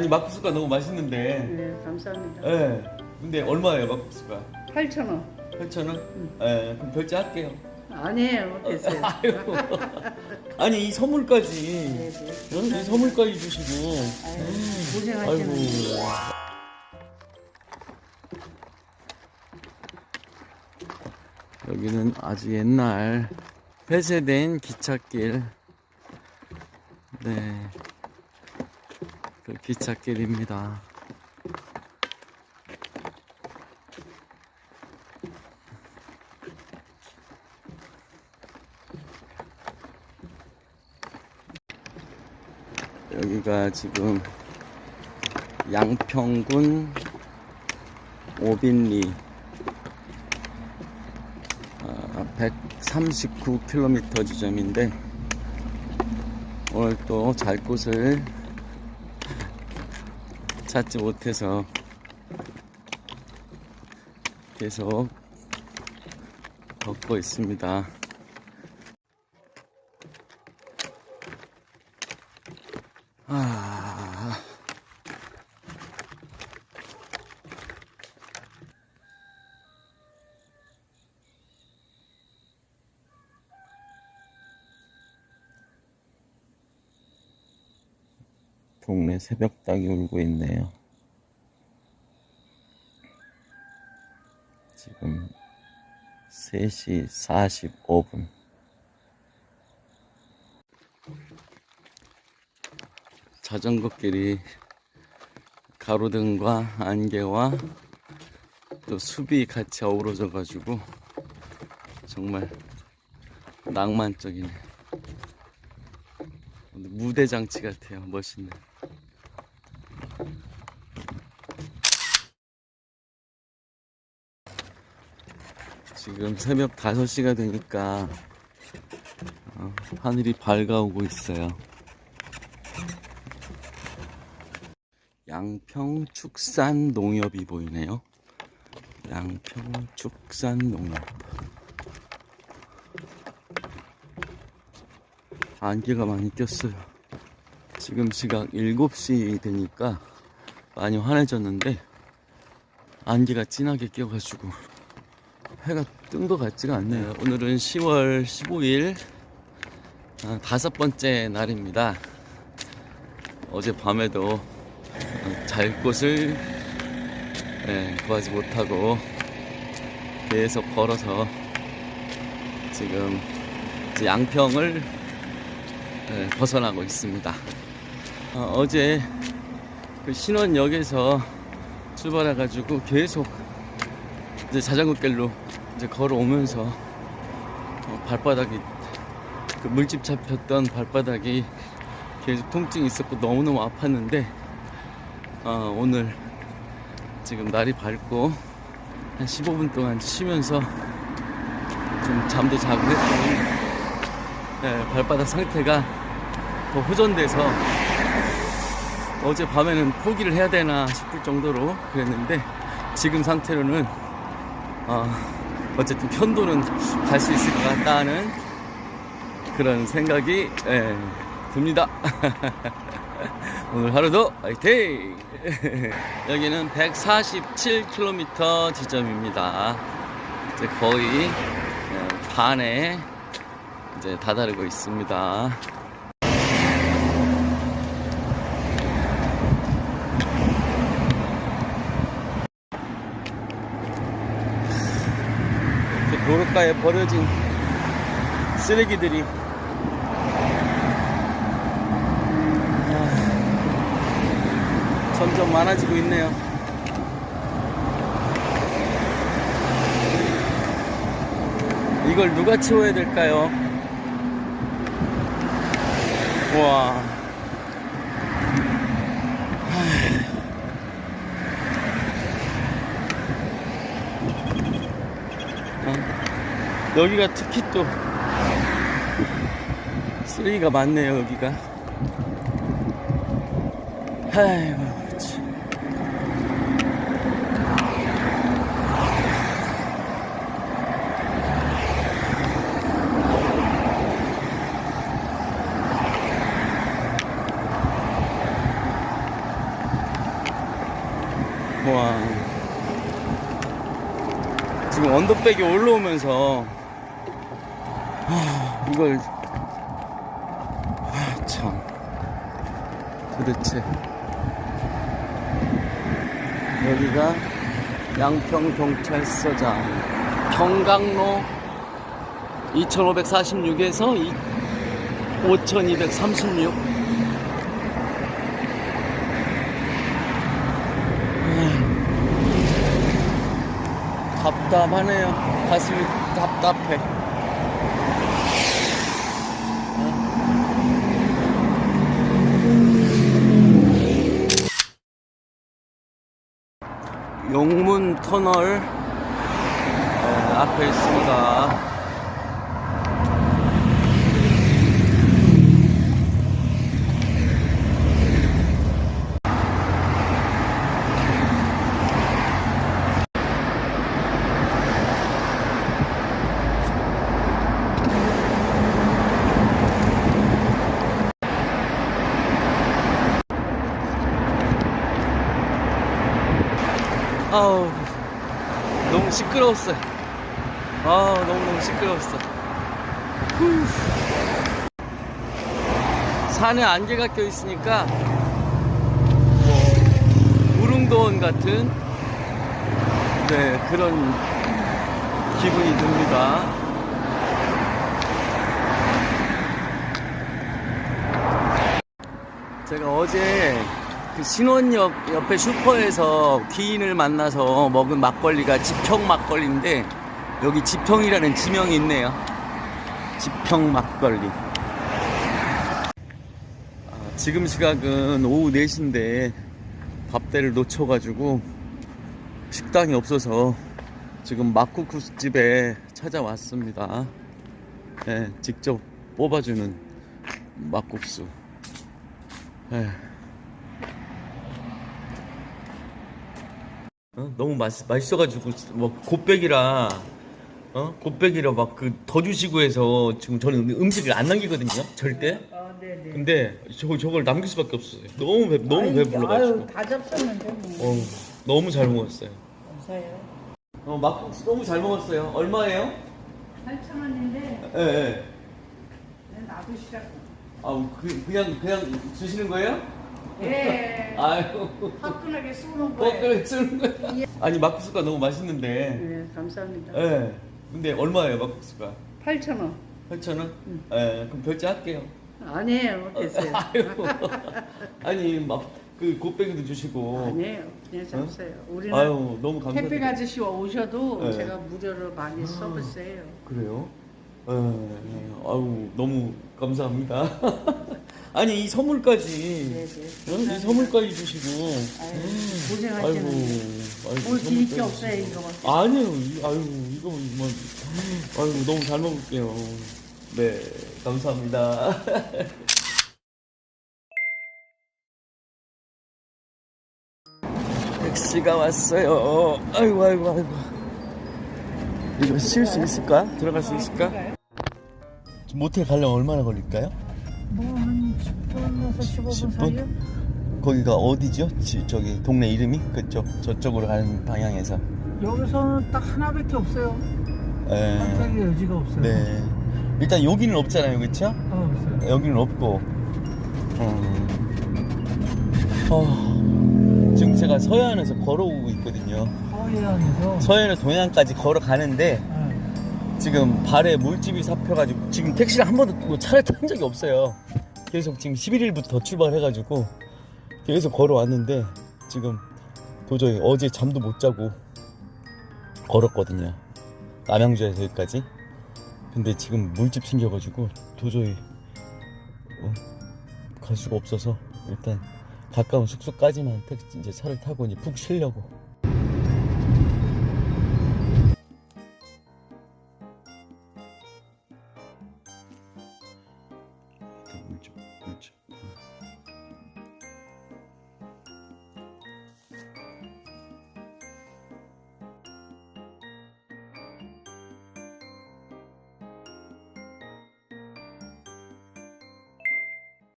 아니 막국수가 너무 맛있는데. 네, 감사합니다. 예. 근데 얼마예요 막국수가? 8,000원. 8,000원? 예. 그럼 결제할게요. 아니에요, 못했어요. 아이고. 아니 이 선물까지. 네, 네. 어? 이 선물까지 주시고. 아이고, 아이고. 고생하시는 여기는 아주 옛날 폐쇄된 기찻길. 네. 그 기찻길입니다. 여기가 지금 양평군 오빈리 139km 지점인데 오늘 또 잘 곳을 찾지 못해서 계속 걷고 있습니다. 동네 새벽닭이 울고 있네요. 지금 3시 45분. 자전거 길이 가로등과 안개와 또 숲이 같이 어우러져 가지고 정말 낭만적이네. 무대 장치 같아요. 멋있네. 지금 새벽 5시가 되니까 어, 하늘이 밝아오고 있어요. 양평 축산 농협이 보이네요. 양평 축산 농협. 안개가 많이 꼈어요. 지금 시각 7시 되니까 많이 환해졌는데 안개가 진하게 껴가지고 해가 뜬 것 같지가 않네요. 오늘은 10월 15일 아, 다섯 번째 날입니다. 어제 밤에도 어, 잘 곳을 예, 구하지 못하고 계속 걸어서 지금 양평을 예, 벗어나고 있습니다. 어, 제 그 신원역에서 출발해가지고 계속 이제 자전거 길로 이제 걸어오면서 어, 발바닥이 그 물집 잡혔던 발바닥이 계속 통증이 있었고 너무너무 아팠는데 어, 오늘 지금 날이 밝고 한 15분 동안 쉬면서 좀 잠도 자고 했더니 네, 발바닥 상태가 더 호전돼서 어제 밤에는 포기를 해야 되나 싶을 정도로 그랬는데 지금 상태로는 어, 어쨌든 편도는 갈 수 있을 것 같다는 그런 생각이 예, 듭니다. 오늘 하루도 화이팅! 여기는 147km 지점입니다. 이제 거의 예, 반에 이제 다다르고 있습니다. 도로가에 버려진 쓰레기들이 아, 점점 많아지고 있네요. 이걸 누가 치워야 될까요? 와. 여기가 특히 또 쓰레기가 많네요 여기가 아이고 참. 와. 지금 언덕백이 올라오면서 하, 이걸 하, 참 도대체 여기가 양평 경찰서장 경강로 2546에서 5236 답답하네요. 가슴이 답답해. 터널 네, 앞에 있습니다. 아우 너무 시끄러웠어요. 아 너무 너무 시끄러웠어. 후. 산에 안개가 껴 있으니까 뭐 우릉도원 같은 네 그런 기분이 듭니다. 제가 어제 그 신원역 옆에 슈퍼에서 귀인을 만나서 먹은 막걸리가 지평 막걸리인데 여기 지평이라는 지명이 있네요. 지평 막걸리. 아, 지금 시각은 오후 4시인데 밥대를 놓쳐가지고 식당이 없어서 지금 막국수 집에 찾아왔습니다. 네, 직접 뽑아주는 막국수. 에. 어? 너무 맛 맛있어가지고 뭐 곱빼기라 어 곱빼기라 막 그 더 주시고 해서 지금 저는 음식을 안 남기거든요 절대 아, 네네. 근데 저 저걸 남길 수밖에 없어요 너무 배 너무 아유, 배불러가지고 아유, 다 잡혔는데 뭐. 어 너무 잘 먹었어요 감사해요. 어 막국수 너무 잘 먹었어요 얼마예요 8천 원인데 예예 예. 나도 시작. 아우 그 그냥 그냥 주시는 거예요 예. 아유 화끈하게 쏘는 어 거예요. 그래 주는 거예요 아니 막국수가 너무 맛있는데 네, 감사합니다. 예 근데 얼마예요 막국수가 8천 원. 8,000원? 예, 그럼 결제할게요. 아니에요, 됐어요. 아이고. 아니, 막, 그, 곱빼기도 주시고. 아니에요, 그냥 잡으세요. 우리는 아유, 너무 캠핑 감사드려요. 아저씨 오셔도 네. 제가 무료로 많이 서비스해요. 그래요? 예, 예. 아유, 너무 감사합니다. 아니, 이 선물까지. 네, 네. 어? 이 선물까지 주시고. 아유, 아이고, 고생하시는데. 아이고. 뭘 드릴 게 없어요. 이거밖에. 아니요, 이- 아유, 이거 뭐. 아이고, 너무 잘 먹을게요. 네, 감사합니다. 택시가 왔어요. 아이고, 아이고, 아이고. 이거 쉴 수 있을까? 들어갈 수 있을까? 모텔 가려면 얼마나 걸릴까요? 뭐한 10분에서 15분 10분? 사이요? 거기가 어디죠? 지- 저기 동네 이름이? 그쪽 저쪽으로 가는 방향에서. 여기서는 딱 하나밖에 없어요. 에, 깜짝이 여지가 없어요. 네. 일단 여기는 없잖아요, 그렇죠? 어, 없어요. 여기는 없고. 음. 어, 지금 제가 서해안에서 걸어오고 있거든요. 서해안에서 서해안 동해안까지 걸어가는데 네. 지금 발에 물집이 잡혀가지고 지금 택시를 한 번도 뭐 차를 탄 적이 없어요. 계속 지금 11일부터 출발해가지고 계속 걸어왔는데 지금 도저히 어제 잠도 못 자고 걸었거든요. 남양주에서 여기까지. 근데 지금 물집 생겨가지고 도저히 어, 갈 수가 없어서 일단 가까운 숙소까지만 택시 이제 차를 타고 이제 푹 쉬려고 Good.